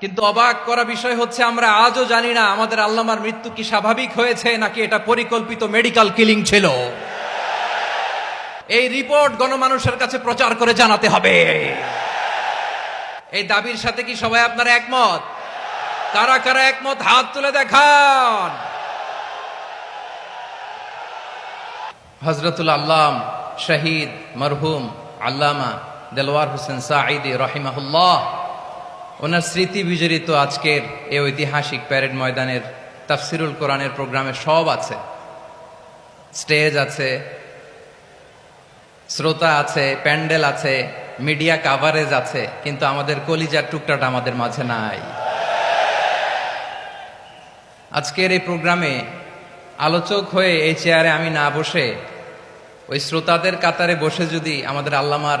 কিন্তু অবাক করা বিষয় হচ্ছে, আমরা আজও জানি না আমাদের আল্লামার মৃত্যু কি স্বাভাবিক হয়েছে নাকি এটা পরিকল্পিত মেডিকেল কিলিং ছিল। এই রিপোর্ট গণমানুষের কাছে প্রচার করে জানাতে হবে। এই দাবির সাথে কি সবাই আপনারা একমত? কারা কারা একমত? হাত তুলে দেখান। হজরতুল আল্লাম, শহীদ, মরহুম, আল্লামা দেলওয়ার হোসেন সাঈদি, রহিমাহুল্লাহ ওনার স্মৃতি বিজড়িত আজকের এই ঐতিহাসিক প্যারেড ময়দানের তাফসিরুল কোরআনের প্রোগ্রামে সব আছে। স্টেজ আছে, শ্রোতা আছে, প্যান্ডেল আছে, মিডিয়া কাভারেজ আছে, কিন্তু আমাদের কলিজার টুকটাটা আমাদের মাঝে নাই। আজকের এই প্রোগ্রামে আলোচক হয়ে এই চেয়ারে আমি না বসে, ওই শ্রোতাদের কাতারে বসে যদি আমাদের আল্লামার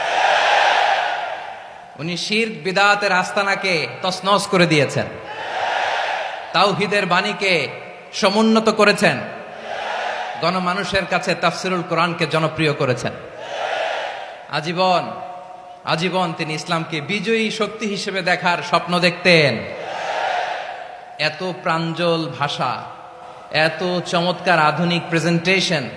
উনি শির বিদাতের আস্তানাকে তসনস করে দিয়েছেন। তাওহিদের বাণীকে সমুন্নত করেছেন। গণমানুষের কাছে তাফসিরুল কোরআনকে জনপ্রিয় করেছেন। আজীবন আজীবন তিনি ইসলামকে বিজয়ী শক্তি হিসেবে দেখার স্বপ্ন দেখতেন। এত প্রাঞ্জল ভাষা, এত চমৎকার আধুনিক প্রেজেন্টেশন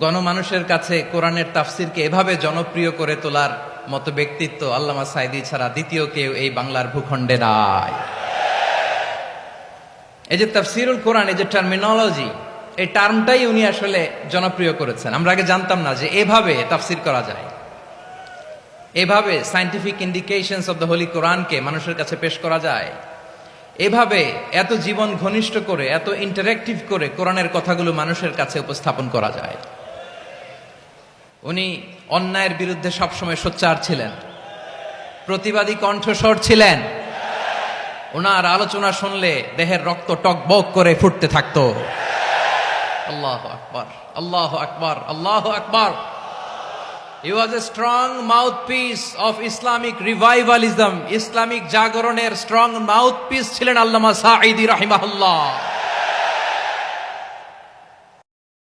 গণমানুষের কাছে কোরআনের তাফসিরকে এভাবে জনপ্রিয় করে তোলার মতো ব্যক্তিত্ব আল্লামা সাইদি ছাড়া দ্বিতীয় কেউ এই বাংলার ভূখণ্ডে নাই। এই যে তাফসিরুল কোরআন, এই যে টার্মিনোলজি এই টার্মটাই উনি আসলে জনপ্রিয় করেছেন। আমরা আগে জানতাম না যে এভাবে তাফসির করা যায়। এভাবে scientific indications of the holy কোরআনকে মানুষের কাছে পেশ করা যায়। এভাবে এত জীবন ঘনিষ্ঠ করে, এত ইন্টারেক্টিভ করে কোরআনের কথাগুলো মানুষের কাছে উপস্থাপন করা যায়। উনি অন্যায়ের বিরুদ্ধে সবসময় সোচ্চার ছিলেন। প্রতিবাদী কণ্ঠস্বর ছিলেন। ওনার আলোচনা শুনলে দেহের রক্ত টকবক করে ফুটতে থাকতো। আল্লাহ আকবর আল্লাহ আকবর আল্লাহ আকবর। He was a strong mouthpiece of Islamic revivalism, Islamic জাগরণের স্ট্রং মাউথপিস ছিলেন আল্লামা সাঈদি রাহিমাহুল্লাহ।